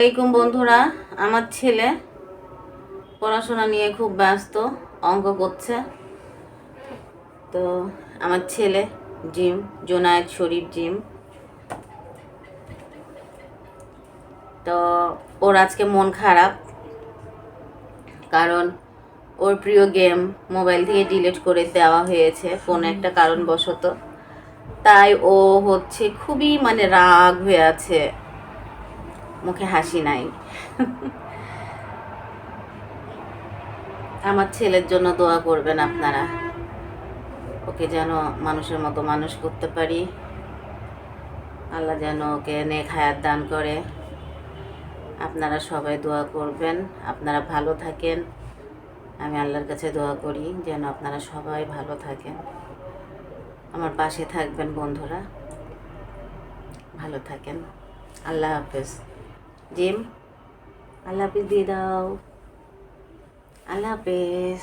আসসালামাইকুম বন্ধুরা, আমার ছেলে পড়াশোনা নিয়ে খুব ব্যস্ত, অঙ্ক করছে। তো আমার ছেলে জিম, জোনায়েদ শরীফ জিম। তো ওর আজকে মন খারাপ, কারণ ওর প্রিয় গেম মোবাইল থেকে ডিলিট করে দেওয়া হয়েছে কোনো একটা কারণবশত। তাই ও হচ্ছে খুবই মানে রাগ হয়ে আছে। মুখে হাসি নাই। আমার ছেলের জন্য দোয়া করবেন আপনারা। ওকে যেন মানুষের মতো মানুষ করতে পারি। আল্লাহ যেন ওকে নেক হায়াত দান করে। আপনারা সবাই দোয়া করবেন। আপনারা ভালো থাকেন। আমি আল্লাহর কাছে দোয়া করি যেন আপনারা সবাই ভালো থাকেন। আমার পাশে থাকবেন বন্ধুরা। ভালো থাকেন। আল্লাহ হাফেজ। জিম আল্লাহ হাফিজ দিয়ে দাও আল্লাহ হাফেজ